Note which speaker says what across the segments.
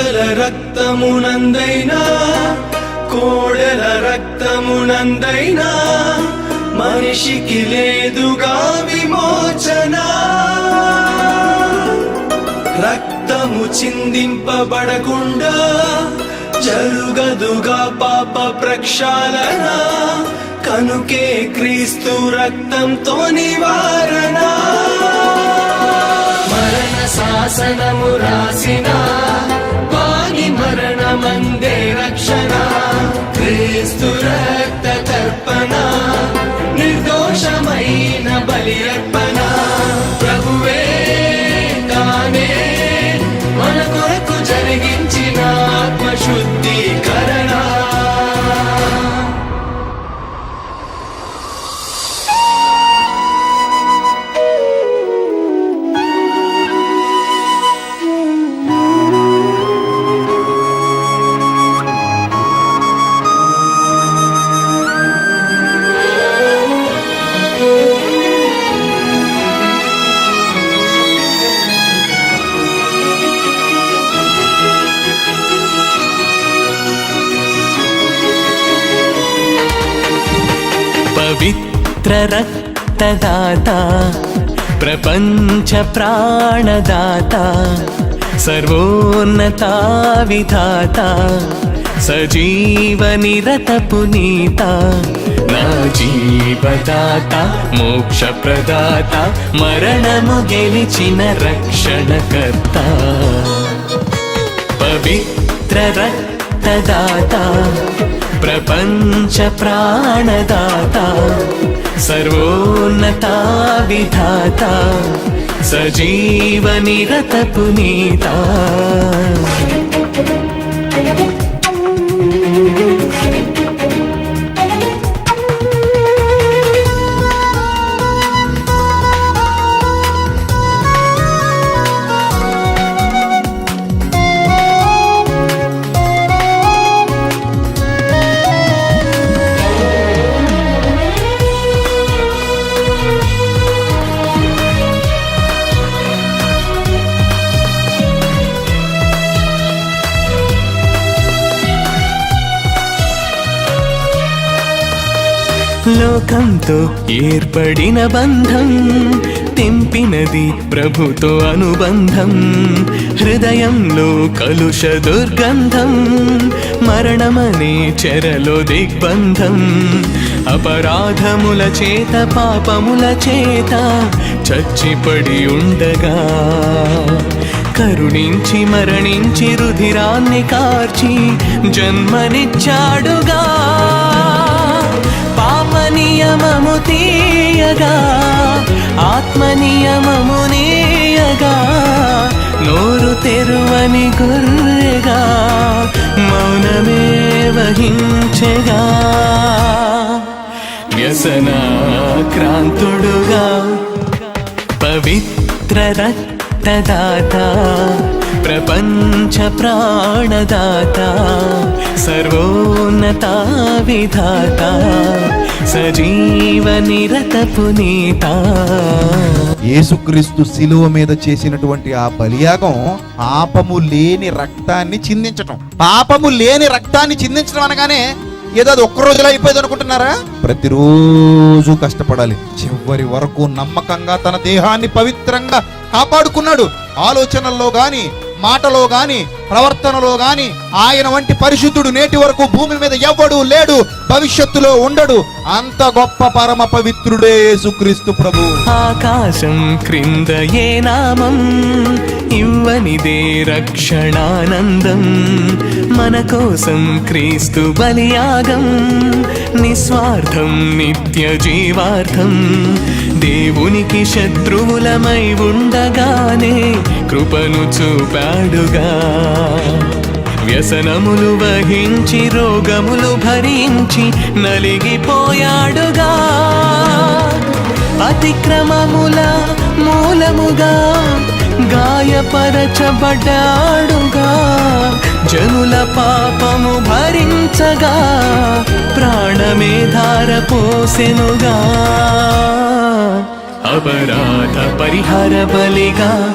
Speaker 1: కోడల రక్తమునందైనా కోడల రక్తమునందైనా మనిషికి లేదుగా విమోచన. రక్తము చిందింపబడకుండా జరుగదుగా పాప ప్రక్షాళన. కనుకే క్రీస్తు రక్తంతో నివారణ. మరణ శాసనము రాసినా మందే రక్షణ క్రీస్తు రక్త తర్పణ నిర్దోషమైన బలి అర్పణ.
Speaker 2: పవిత్ర రక్తదాత ప్రపంచ ప్రాణదాత సర్వోన్నత విధాత సజీవ నిరత పునీత నా జీవదాత మోక్ష ప్రదాత మరణము గెలిచిన రక్షణకర్త పవిత్ర రక్తదాత ప్రపంచ ప్రాణదాత సర్వోన్నత విధాత సజీవ నిరత పునీత లోకంతో ఏర్పడిన బంధం తెంపినది ప్రభుతో అనుబంధం హృదయంలో కలుష దుర్గంధం మరణమనే చెరలో దిగ్బంధం. అపరాధముల చేత పాపముల చేత చచ్చిపడి ఉండగా కరుణించి మరణించి రుధిరాన్ని కార్చి జన్మనిచ్చాడుగా. నియమము తీయగా ఆత్మ నియమము నీయగా నోరు తెరువని గుర్రెగా మౌనమే వహించగా. వ్యసన క్రాంతుడుగా పవిత్ర రక్తదాత ప్రపంచ ప్రాణదాత సర్వోన్నత విధాత సజీవ
Speaker 3: యేసుక్రీస్తు శిలువ మీద చేసినటువంటి ఆ బలియాగం పాపము లేని రక్తాన్ని చిందించటం. పాపము లేని రక్తాన్ని చిందించడం అనగానే ఏదో అది ఒక్క రోజులో అయిపోయేది అనుకుంటున్నారా? ప్రతిరోజు కష్టపడాలి. చివరి వరకు నమ్మకంగా తన దేహాన్ని పవిత్రంగా కాపాడుకున్నాడు. ఆలోచనల్లో గాని మాటలో గాని ప్రవర్తనలో గాని ఆయన వంటి పరిశుద్ధుడు నేటి వరకు భూమి మీద ఎవ్వడు లేడు భవిష్యత్తులో ఉండడు. అంత గొప్ప పరమ పవిత్రుడే యేసుక్రీస్తు ప్రభు.
Speaker 2: ఆకాశం క్రింద ఏ నామం ఇవ్వనిదే రక్షణానందం. మన కోసం క్రీస్తు బలియాగం నిస్వార్థం నిత్య జీవార్థం. దేవునికి శత్రువులమై ఉండగానే కృపను చూపాడుగా. వ్యసనములు వహించి రోగములు భరించి నలిగిపోయాడుగా. అతిక్రమముల మూలముగా గాయపరచబడ్డాడుగా. జనుల పాపము భరించగా ప్రాణమే ధార పోసెనుగా. అపరాధ పరిహార బలిగా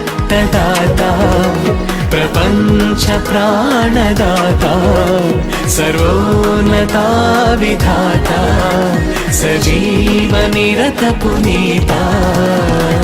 Speaker 2: నా జీవదాత మోక్ష ప్రదాత మరణము గెలిచిన రక్షణకర్త